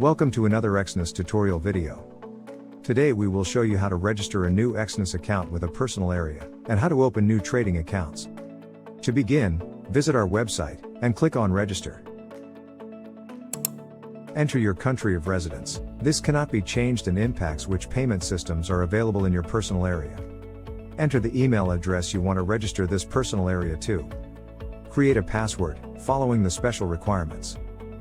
Welcome to another Exynos tutorial video. Today we will show you how to register a new Exynos account with a personal area, and how to open new trading accounts. To begin, visit our website, and click on register. Enter your country of residence. This cannot be changed and impacts which payment systems are available in your personal area. Enter the email address you want to register this personal area to. Create a password, following the special requirements.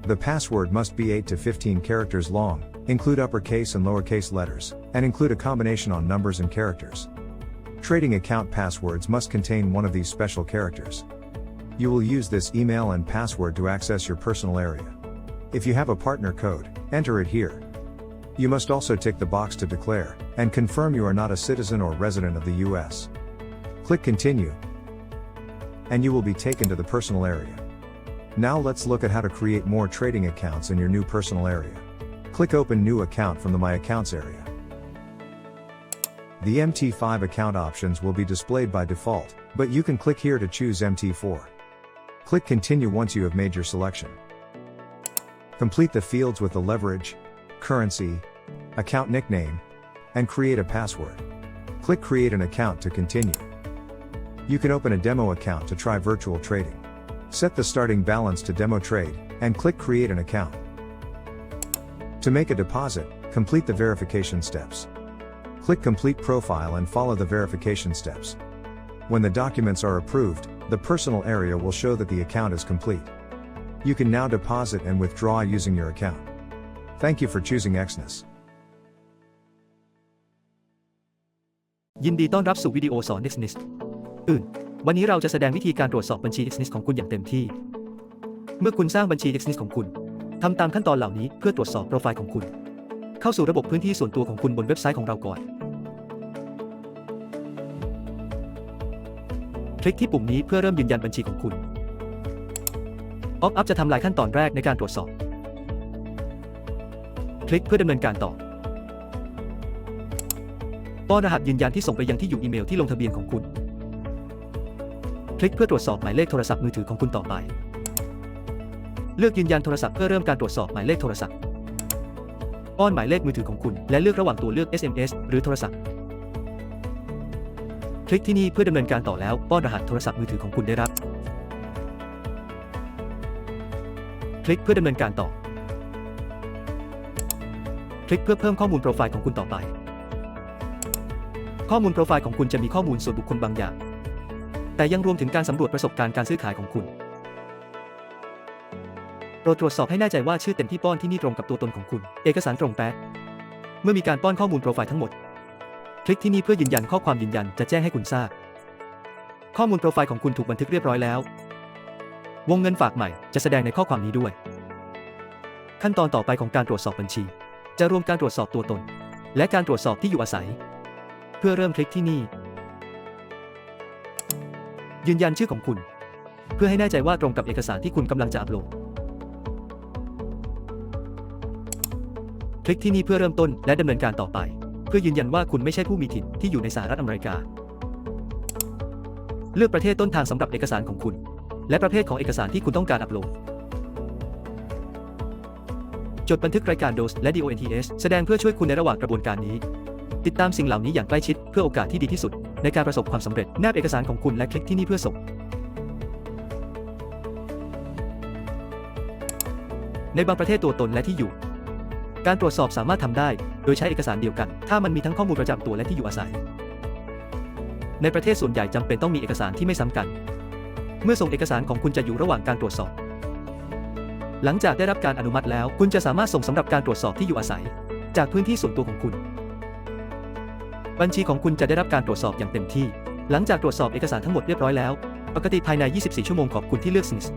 The password must be 8 to 15 characters long, include uppercase and lowercase letters, and include a combination on numbers and characters. Trading account passwords must contain one of these special characters. You will use this email and password to access your personal area. If you have a partner code, enter it here. You must also tick the box to declare and confirm you are not a citizen or resident of the US. Click Continue, and you will be taken to the personal area. Now let's look at how to create more trading accounts in your new personal area. Click Open New Account from the My Accounts area. The MT5 account options will be displayed by default, but you can click here to choose MT4. Click Continue once you have made your selection. Complete the fields with the leverage, currency, account nickname, and create a password. Click Create an account to continue. You can open a demo account to try virtual trading. Set the starting balance to demo trade, and click Create an account. To make a deposit, complete the verification steps. Click Complete Profile and follow the verification steps. When the documents are approved, the personal area will show that the account is complete. You can now deposit and withdraw using your account. Thank you for choosing Exness. ยินดีต้อนรับสู่วิดีโอสอน Exnis อื่น วันนี้เราจะแสดงวิธีการตรวจสอบบัญชี Exnis ของคุณอย่างเต็มที่ เมื่อคุณสร้างบัญชี Exnis ของคุณทำตามขั้นตอนเหล่านี้เพื่อตรวจสอบโปรไฟล์ของคุณ เข้าสู่ระบบพื้นที่ส่วนตัวของคุณบนเว็บไซต์ของเราก่อน คลิกที่ปุ่มนี้เพื่อเริ่มยืนยันบัญชีของคุณ Opt up จะทำลายขั้นตอนแรกในการตรวจสอบ คลิกเพื่อดำเนินการต่อป้อนรหัสยืนยันที่ส่งไปยังที่อยู่อีเมลที่ลงทะเบียนของคุณ คลิกเพื่อตรวจสอบหมายเลขโทรศัพท์มือถือของคุณต่อไป เลือกยืนยันโทรศัพท์เพื่อเริ่มการตรวจสอบหมายเลขโทรศัพท์ ป้อนหมายเลขมือถือของคุณ และเลือกระหว่างตัวเลือก SMS หรือโทรศัพท์ คลิกที่นี่เพื่อดำเนินการต่อแล้ว ป้อนรหัสโทรศัพท์มือถือของคุณได้รับ คลิกเพื่อดำเนินการต่อ คลิกเพื่อเพิ่มข้อมูลโปรไฟล์ของคุณต่อไป ข้อมูลโปรไฟล์ของคุณจะมีข้อมูลส่วนบุคคลบางอย่าง แต่ยังรวมถึงการสำรวจประสบการณ์การซื้อขายของคุณ โปรดตรวจสอบให้แน่ใจว่าชื่อเต็มที่ป้อนที่นี่ตรงกับตัวตนของคุณ เอกสารตรงแป๊ะ เมื่อมีการป้อนข้อมูลโปรไฟล์ทั้งหมด คลิกที่นี่เพื่อยืนยันข้อความยืนยันจะแจ้งให้คุณทราบ ข้อมูลโปรไฟล์ของคุณถูกบันทึกเรียบร้อยแล้ว วงเงินฝากใหม่จะแสดงในข้อความนี้ด้วย ขั้นตอนต่อไปของการตรวจสอบบัญชี จะรวมการตรวจสอบตัวตน และการตรวจสอบที่อยู่อาศัย เพื่อเริ่มคลิกที่นี่ ยืนยันชื่อของคุณ เพื่อให้แน่ใจว่าตรงกับเอกสารที่คุณกำลังจะอัปโหลด คลิกที่นี่เพื่อเริ่มต้นและดำเนินการต่อไป เพื่อยืนยันว่าคุณไม่ใช่ผู้มีถิ่นที่อยู่ในสหรัฐอเมริกา เลือกประเทศต้นทางสำหรับเอกสารของคุณ และประเภทของเอกสารที่คุณต้องการอัปโหลดจดบันทึกรายการ DOS และ DONTS แสดงเพื่อช่วยคุณในระหว่างกระบวนการนี้ ติดตามสิ่งเหล่านี้อย่างใกล้ชิดเพื่อโอกาสที่ดีที่สุด ในการประสบความสำเร็จแนบเอกสารของคุณและคลิกที่นี่เพื่อส่ง ในบางประเทศตัวตนและที่อยู่ การตรวจสอบสามารถทำได้ โดยใช้เอกสารเดียวกัน ถ้ามันมีทั้งข้อมูลประจำตัวและที่อยู่อาศัย ในประเทศส่วนใหญ่จำเป็นต้องมีเอกสารที่ไม่ซ้ำกัน เมื่อส่งเอกสารของคุณจะอยู่ระหว่างการตรวจสอบ หลังจากได้รับการอนุมัติแล้ว คุณจะสามารถส่งสำหรับการตรวจสอบที่อยู่อาศัย จากพื้นที่ส่วนตัวของคุณ บัญชีของคุณจะได้รับการตรวจสอบอย่างเต็มที่ หลังจากตรวจสอบเอกสารทั้งหมดเรียบร้อยแล้ว ปกติภายใน 24 ชั่วโมงขอบคุณที่เลือกสนิส